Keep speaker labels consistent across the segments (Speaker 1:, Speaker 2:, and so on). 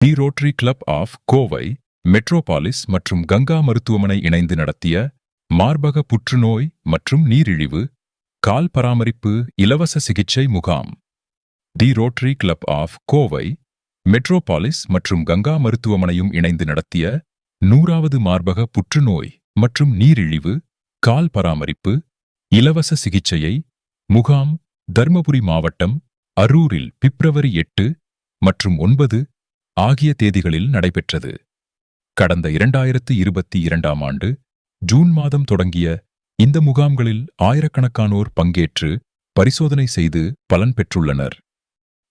Speaker 1: The Rotary Club of Kovai Metropolis மற்றும் கங்கா மருத்துவமனை இணைந்து நடத்திய மார்பக புற்றுநோய் மற்றும் நீரிழிவு கால் பராமரிப்பு இலவச சிகிச்சை முகாம். The Rotary Club of Kovai Metropolis மற்றும் கங்கா மருத்துவமனையும் இணைந்து நடத்திய நூறாவது மார்பக புற்றுநோய் மற்றும் நீரிழிவு கால் பராமரிப்பு இலவச சிகிச்சையை முகாம் தருமபுரி மாவட்டம் அரூரில் பிப்ரவரி எட்டு மற்றும் ஒன்பது ஆகிய தேதிகளில் நடைபெற்றது. கடந்த இரண்டாயிரத்து இருபத்தி இரண்டாம் ஆண்டு ஜூன் மாதம் தொடங்கிய இந்த முகாம்களில் ஆயிரக்கணக்கானோர் பங்கேற்று பரிசோதனை செய்து பலன் பெற்றுள்ளனர்.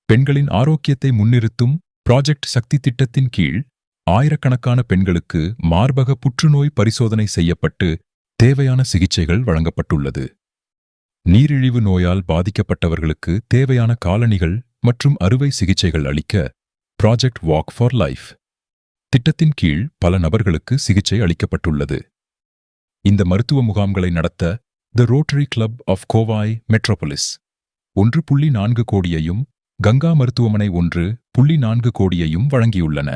Speaker 1: பெண்களின் ஆரோக்கியத்தை முன்னிறுத்தும் ப்ராஜெக்ட் சக்தி திட்டத்தின் கீழ் ஆயிரக்கணக்கான பெண்களுக்கு மார்பக புற்றுநோய் பரிசோதனை செய்யப்பட்டு தேவையான சிகிச்சைகள் வழங்கப்பட்டுள்ளது. நீரிழிவு நோயால் பாதிக்கப்பட்டவர்களுக்கு தேவையான காலணிகள் மற்றும் அறுவை சிகிச்சைகள் அளிக்க ப்ராஜெக்ட் வாக் ஃபார் லைஃப் திட்டத்தின் கீழ் பல நபர்களுக்கு சிகிச்சை அளிக்கப்பட்டுள்ளது. இந்த மருத்துவ முகாம்களை நடத்த the Rotary Club of Kovai Metropolis ஒன்று புள்ளி நான்கு கோடியையும் கங்கா மருத்துவமனை ஒன்று புள்ளி நான்கு கோடியையும் வழங்கியுள்ளன.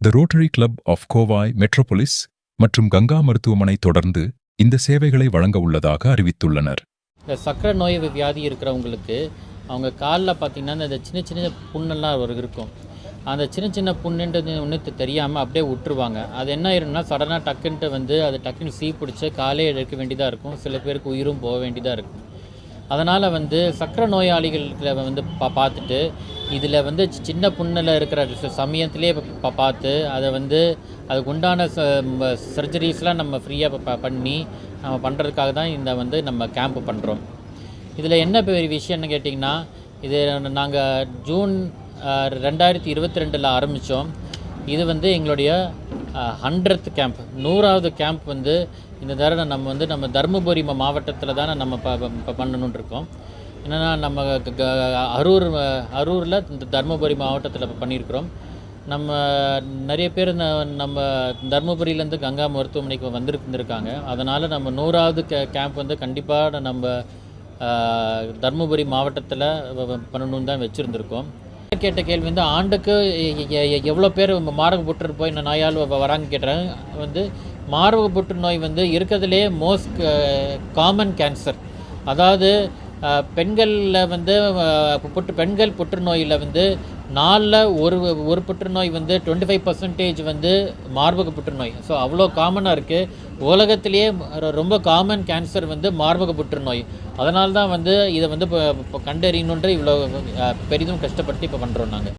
Speaker 1: The Rotary Club of Kovai Metropolis மற்றும் கங்கா மருத்துவமனை தொடர்ந்து இந்த சேவைகளை வழங்க உள்ளதாக அறிவித்துள்ளனர்.
Speaker 2: இந்த சக்கரை நோய் வியாதி இருக்கிறவங்களுக்கு அவங்க காலில் பார்த்தீங்கன்னா இந்த சின்ன சின்ன புண்ணெல்லாம் இருக்கும். அந்த சின்ன சின்ன புண்ணுன்றது ஒன்று தெரியாமல் அப்படியே விட்டுருவாங்க அது என்ன ஆயிரும்னா சடனாக டக்குன்ட்டு வந்து அது டக்குன்னு சீ பிடிச்சி காலே எடுக்க வேண்டியதாக இருக்கும். சில பேருக்கு உயிரும் போக வேண்டியதாக இருக்கும். அதனால் வந்து சர்க்கரை நோயாளிகளை வந்து பா பார்த்துட்டு இதில் வந்து சின்ன புண்ணில் இருக்கிற ச- சமயத்திலே பார்த்து அதை வந்து அதுக்கு உண்டான சர்ஜரிஸ்லாம் நம்ம ஃப்ரீயாக பண்ணி நம்ம பண்ணுறதுக்காக தான் இந்த வந்து நம்ம கேம்ப் பண்ணுறோம் இதில் என்ன பெரிய விஷயம்னு கேட்டிங்கன்னா இது நாங்கள் ஜூன் ரெண்டாயிரத்தி இருபத்தி ரெண்டில் ஆரம்பித்தோம் இது வந்து எங்களுடைய ஹண்ட்ரட் கேம்ப் நூறாவது கேம்ப் வந்து இந்த தடவை நம்ம வந்து நம்ம தருமபுரி மாவட்டத்தில் தானே நம்ம ப ப- இருக்கோம் என்னென்னா நம்ம க- அரூர் அரூரில் இந்த தருமபுரி மாவட்டத்தில் இப்போ பண்ணியிருக்கிறோம். நம்ம நிறைய பேர் ந- நம்ம தருமபுரியிலேருந்து கங்கா மருத்துவமனைக்கு வந்திருந்துருக்காங்க அதனால் நம்ம நூறாவது கே கேம்ப் வந்து கண்டிப்பாக நம்ம தருமபுரி மாவட்டத்தில் பண்ணணும்னு தான் வச்சுருந்துருக்கோம். கேட்ட கேள்வி வந்து ஆண்டுக்கு எவ்வளோ பேர் மாரக புற்றுநோய் போய் நோயால் வ- வராங்க கேட்டாங்க வந்து மாரக புற்றுநோய் வந்து இருக்கிறதுலே மோஸ்ட் காமன் கேன்சர் அதாவது பெண்களில் வந்து புற்று பெண்கள் புற்றுநோயில் வந்து நாலில் ஒரு ஒரு புற்றுநோய் வந்து டுவெண்ட்டி ஃபைவ் பர்சன்டேஜ் வந்து மார்பக புற்றுநோய். ஸோ அவ்வளோ காமனாக இருக்குது உலகத்திலேயே ரொம்ப காமன் கேன்சர் வந்து மார்பக புற்றுநோய். அதனால தான் வந்து இதை வந்து இப்போ இப்போ கண்டறியணுன்ற இவ்வளோ பெரிதும் கஷ்டப்பட்டு இப்போ பண்ணுறோம் நாங்கள்